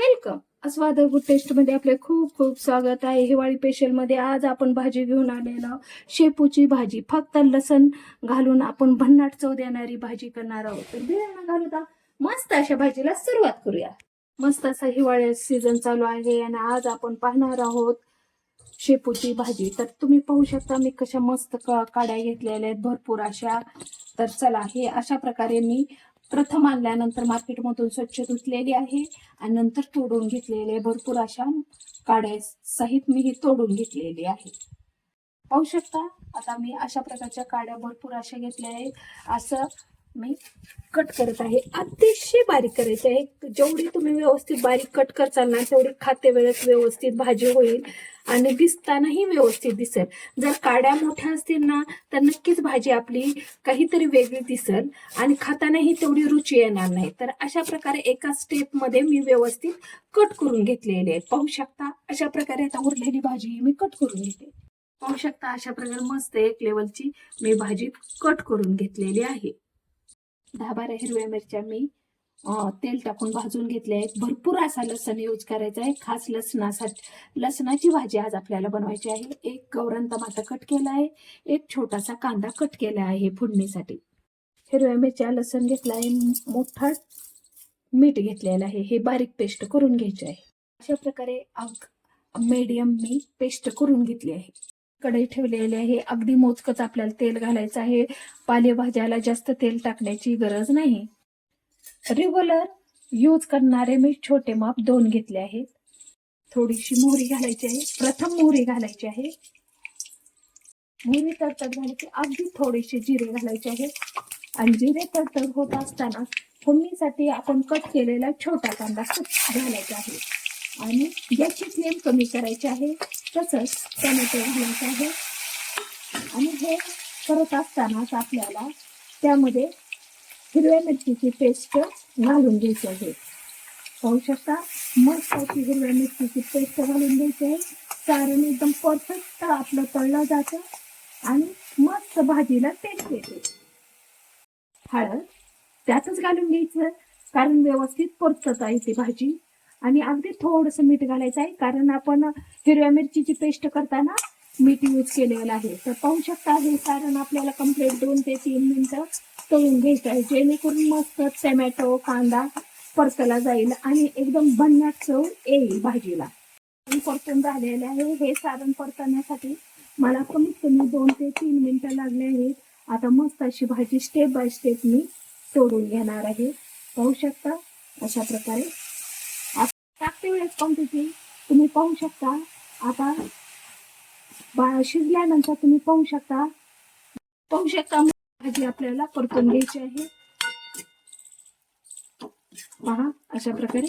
Welcome. अस्वाद टेस्टमध्ये आपले खूप खूप स्वागत आहे. हिवाळी स्पेशलमध्ये आज आपण भाजी घेऊन आलेलो शेपूची भाजी. फक्त लसण घालून आपण भन्नाट चव देणारी भाजी करणार आहोत. तर बियाणं घालू का मस्त अशा भाजीला सुरुवात करूया. मस्त असा हिवाळ्या सीझन चालू आहे आणि आज आपण पाहणार आहोत शेपूची भाजी. तर तुम्ही पाहू शकता मी कशा मस्त काड्या घेतलेल्या आहेत. भरपूर अशा. तर चला हे अशा प्रकारे मी प्रथम आणल्यानंतर मार्केटमधून स्वच्छ धुतलेली आहे आणि नंतर तोडून घेतलेले भरपूर अशा काड्या सहित मी ही तोडून घेतलेली आहे. पाहू शकता आता मी अशा प्रकारच्या काड्या भरपूर अशा घेतल्या आहेत. असं मी कट करत आहे. अतिशय बारीक करायचे आहे. जेवढी तुम्ही व्यवस्थित बारीक कट करचाल ना तेवढी खाते वेळेस व्यवस्थित भाजी होईल आणि दिसतानाही व्यवस्थित दिसेल. जर काड्या मोठ्या असतील ना तर नक्कीच भाजी आपली काहीतरी वेगळी दिसेल आणि खातानाही तेवढी रुची येणार नाही. तर अशा प्रकारे एका स्टेपमध्ये मी व्यवस्थित कट करून घेतलेली आहे पाहू शकता अशा प्रकारे आता उरलेली भाजी मी कट करून घेते. पाहू शकता अशा प्रकारे मस्त एक लेवलची मी भाजी कट करून घेतलेली आहे. दहा बारा हिरव्या मिरच्या मी तेल टाकून भाजून घेतले आहेत. भरपूर असा लसण यूज करायचा आहे. खास लसणासाठी लसणाची भाजी आज आपल्याला बनवायची आहे. एक गौरण टमाटा कट केला आहे. एक छोटासा कांदा कट केला आहे फोडणीसाठी. हिरव्या मिरच्या लसण घेतला आहे. मोठा मीठ घेतलेलं आहे. हे बारीक पेस्ट करून घ्यायचे आहे. अशा प्रकारे अग मीडियम मी पेस्ट करून घेतली आहे. कढई ठेवलेली आहे. अगदी मोजकच आपल्याला तेल घालायचं आहे. पालेभाज्याला जास्त तेल टाकण्याची गरज नाही. रेग्युलर यूज करणारे मी छोटे माप दोन घेतले आहेत. थोडीशी मोहरी घालायची आहे. प्रथम मोहरी घालायची आहे. मोहरी तडतड झाली की अगदी थोडेसे जिरे घालायचे आहे. आणि जिरे तडतड होत असताना फोडणीसाठी आपण कट केलेला छोटा कांदा घालायचा आहे. आणि गॅसची फ्लेम कमी करायची आहे तसंच टोमॅटो घालायचं आहे आणि हे करत असतानाच आपल्याला त्यामध्ये हिरव्या मिरचीची पेस्ट घालून घ्यायची आहे. पाहू शकता मस्त अशी हिरव्या मिरचीची पेस्ट घालून घ्यायची आहे. कारण एकदम परफेक्ट आपलं तळलं जातं आणि मस्त भाजीला टेस्ट येते. हळद त्यातच घालून घ्यायचं कारण व्यवस्थित परतता येते भाजी. आणि अगदी थोडंसं मीठ घालायचं आहे कारण आपण हिरव्या मिरचीची पेस्ट करताना मीठ यूज केलेलं आहे. तर पाहू शकता हे सारण आपल्याला कंप्लीट दोन ते तीन मिनिटं तळून घ्यायचं आहे जेणेकरून मस्त टमॅटो कांदा परतला जाईल आणि एकदम भन्नाट चव येईल भाजीला. परतून झालेले आहे हे सारण परतण्यासाठी मला कमीत कमी दोन ते तीन मिनिटं लागले आहेत. आता मस्त अशी भाजी स्टेप बाय स्टेप मी तोडून घेणार आहे. पाहू शकता अशा प्रकारे टाकते वेळेस क्वांटिटी तुम्ही पाहू शकता. आता बा शिजल्यानंतर तुम्ही पाहू शकता. पाहू शकता भाजी आपल्याला परतून घ्यायची आहे. पहा अशा प्रकारे.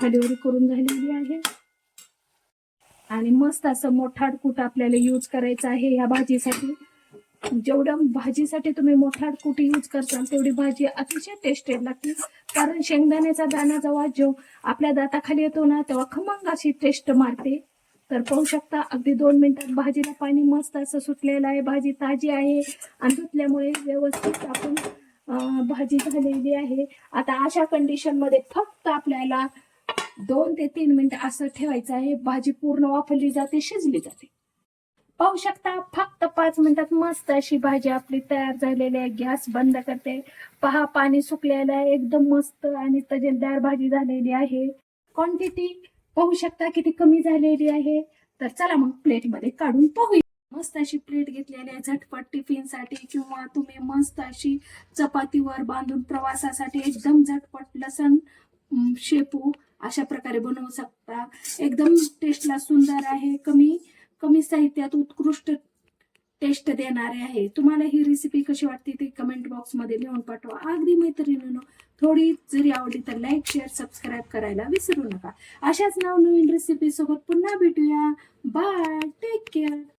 खालीवरी करून झालेली आहे. आणि मस्त असं मोठाड कूट आपल्याला यूज करायचं आहे ह्या भाजीसाठी. जेवढं भाजीसाठी तुम्ही मोठाड कूट यूज करताल तेवढी भाजी अतिशय टेस्टेड लागते. कारण शेंगदाण्याचा दाणा जेव्हा जेव आपल्या दाताखाली येतो ना तेव्हा खमंग अशी टेस्ट मारते. तर पाहू शकता अगदी दोन मिनिटात भाजीला पाणी मस्त असं सुटलेलं आहे. भाजी ताजी आहे. आणि धुतल्यामुळे व्यवस्थित आपण भाजी झालेली आहे. आता अशा कंडिशनमध्ये फक्त आपल्याला दोन ते तीन मिनिटं असं ठेवायचं आहे. भाजी पूर्ण वापरली जाते शिजली जाते. पाहू शकता फक्त पाच मिनिटात मस्त अशी भाजी आपली तयार झालेली आहे. गॅस बंद करते. पहा पाणी सुकलेलं आहे. एकदम मस्त आणि तजेलदार भाजी झालेली आहे. क्वांटिटी पाहू शकता किती कमी झालेली आहे. तर चला मग प्लेटमध्ये काढून पाहूया. मस्त अशी प्लेट घेतलेली आहे झटपट टिफिनसाठी किंवा तुम्ही मस्त अशी चपातीवर बांधून प्रवासासाठी एकदम झटपट लसण शेपू अशा प्रकारे बनवू शकता. एकदम टेस्टला सुंदर आहे. कमी कमी साहित्यात उत्कृष्ट टेस्ट देणारे आहे. तुम्हाला ही रेसिपी कशी वाटते ते कमेंट बॉक्समध्ये लिहून पाठवा. अगदी मैत्रिणीनं थोडी जरी आवडली तर लाईक शेअर सबस्क्राईब करायला विसरू नका. अशाच नवनवीन रेसिपी सोबत पुन्हा भेटूया. Bye take care